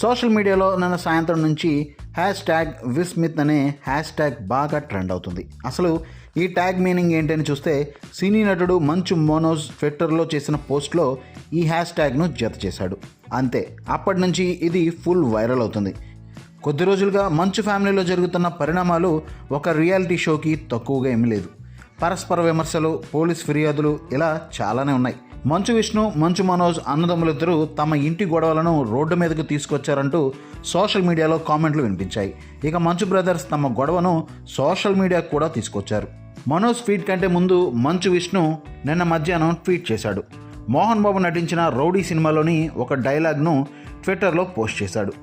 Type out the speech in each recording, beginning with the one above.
Social మీడియాలో నిన్న సాయంత్రం నుంచి హ్యాష్ ట్యాగ్ విస్మిత్ అనే హ్యాష్ ట్యాగ్ బాగా ట్రెండ్ అవుతుంది. అసలు ఈ ట్యాగ్ మీనింగ్ ఏంటని చూస్తే సినీ నటుడు మంచు మోనోజ్ ట్విట్టర్లో చేసిన పోస్ట్లో ఈ హ్యాష్ ట్యాగ్ను జత చేశాడు. అంతే అప్పటి నుంచి ఇది ఫుల్ వైరల్ అవుతుంది. కొద్ది రోజులుగా మంచు ఫ్యామిలీలో జరుగుతున్న పరిణామాలు ఒక రియాలిటీ షోకి తక్కువగా ఏమీ లేదు. పరస్పర విమర్శలు పోలీస్ ఫిర్యాదులు ఇలా చాలానే ఉన్నాయి. మంచు విష్ణు మంచు మనోజ్ అన్నదమ్ములిద్దరూ తమ ఇంటి గొడవలను రోడ్డు మీదకు తీసుకొచ్చారంటూ సోషల్ మీడియాలో కామెంట్లు వినిపించాయి. ఇక మంచు బ్రదర్స్ తమ గొడవను సోషల్ మీడియాకు కూడా తీసుకొచ్చారు. మనోజ్ ట్వీట్ కంటే ముందు మంచు విష్ణు నిన్న మధ్యాహ్నం ట్వీట్ చేశాడు. మోహన్ బాబు నటించిన రౌడీ సినిమాలోని ఒక డైలాగ్ను ట్విట్టర్లో పోస్ట్ చేశాడు.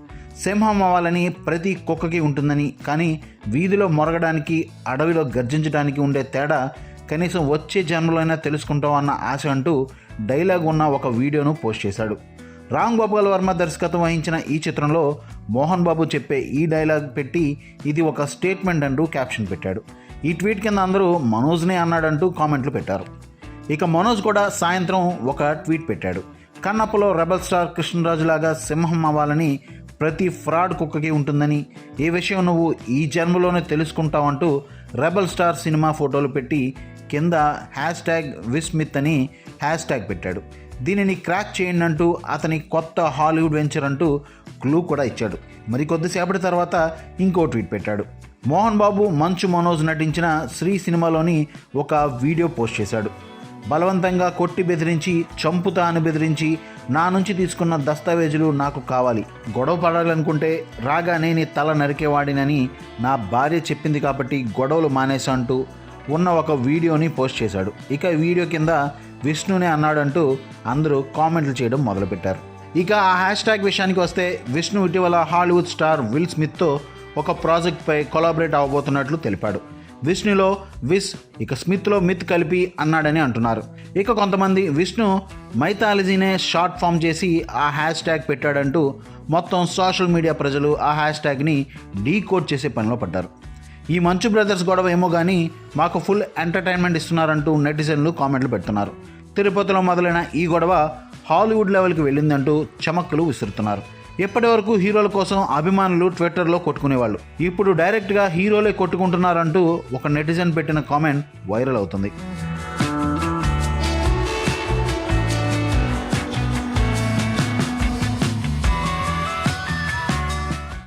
సింహం అవ్వాలని ప్రతి కుక్కకి ఉంటుందని కానీ వీధిలో మొరగడానికి అడవిలో గర్జించడానికి ఉండే తేడా కనీసం వచ్చే జన్మలోనైనా తెలుసుకుంటాం అన్న ఆశ అంటూ డైలాగ్ ఉన్న ఒక వీడియోను పోస్ట్ చేశాడు. రామ్ గోపాల్ వర్మ దర్శకత్వం వహించిన ఈ చిత్రంలో మోహన్ బాబు చెప్పే ఈ డైలాగ్ పెట్టి ఇది ఒక స్టేట్మెంట్ అంటూ క్యాప్షన్ పెట్టాడు. ఈ ట్వీట్ కింద అందరూ మనోజ్నే అన్నాడంటూ కామెంట్లు పెట్టారు. ఇక మనోజ్ కూడా సాయంత్రం ఒక ట్వీట్ పెట్టాడు. కన్నప్పలో రెబల్ స్టార్ కృష్ణరాజు లాగా సింహం అవ్వాలని ప్రతి ఫ్రాడ్ కుక్కకి ఉంటుందని ఏ విషయం నువ్వు ఈ జన్మలోనే తెలుసుకుంటావంటూ రెబల్ స్టార్ సినిమా ఫోటోలు పెట్టి కింద హ్యాష్ ట్యాగ్ విస్మిత్ అని హ్యాష్ ట్యాగ్ పెట్టాడు. దీనిని క్రాక్ చేయండి అంటూ అతని కొత్త హాలీవుడ్ వెంచర్ అంటూ క్లూ కూడా ఇచ్చాడు. మరి కొద్దిసేపటి తర్వాత ఇంకో ట్వీట్ పెట్టాడు. మోహన్ బాబు మంచు మనోజ్ నటించిన శ్రీ సినిమాలోని ఒక వీడియో పోస్ట్ చేశాడు. బలవంతంగా కొట్టి బెదిరించి చంపుతా అని బెదిరించి నా నుంచి తీసుకున్న దస్తావేజులు నాకు కావాలి. గొడవ పడాలనుకుంటే రాగానే నీ తల నరికేవాడినని నా భార్య చెప్పింది కాబట్టి గొడవలు మానేసా అంటూ ఉన్న ఒక వీడియోని పోస్ట్ చేశాడు. ఇక వీడియో కింద విష్ణునే అన్నాడంటూ అందరూ కామెంట్లు చేయడం మొదలుపెట్టారు. ఇక ఆ హ్యాష్ ట్యాగ్ విషయానికి వస్తే విష్ణు ఇటీవల హాలీవుడ్ స్టార్ విల్ స్మిత్తో ఒక ప్రాజెక్ట్పై కొలాబరేట్ అవ్వబోతున్నట్లు తెలిపాడు. విష్ణులో విస్ ఇక స్మిత్లో మిత్ కలిపి అన్నాడని అంటున్నారు. ఇక కొంతమంది విష్ణు మైథాలజీనే షార్ట్ ఫామ్ చేసి ఆ హ్యాష్ ట్యాగ్ పెట్టాడంటూ మొత్తం సోషల్ మీడియా ప్రజలు ఆ హ్యాష్ ట్యాగ్ని డీకోడ్ చేసే పనిలో పడ్డారు. ఈ మంచు బ్రదర్స్ గొడవ ఏమో కానీ మాకు ఫుల్ ఎంటర్టైన్మెంట్ ఇస్తున్నారంటూ నెటిజన్లు కామెంట్లు పెడుతున్నారు. తిరుపతిలో మొదలైన ఈ గొడవ హాలీవుడ్ లెవెల్కి వెళ్ళిందంటూ చమక్కులు విసురుతున్నారు. ఇప్పటి వరకు హీరోల కోసం అభిమానులు ట్విట్టర్లో కొట్టుకునేవాళ్ళు. ఇప్పుడు డైరెక్ట్గా హీరోలే కొట్టుకుంటున్నారంటూ ఒక నెటిజన్ పెట్టిన కామెంట్ వైరల్ అవుతుంది.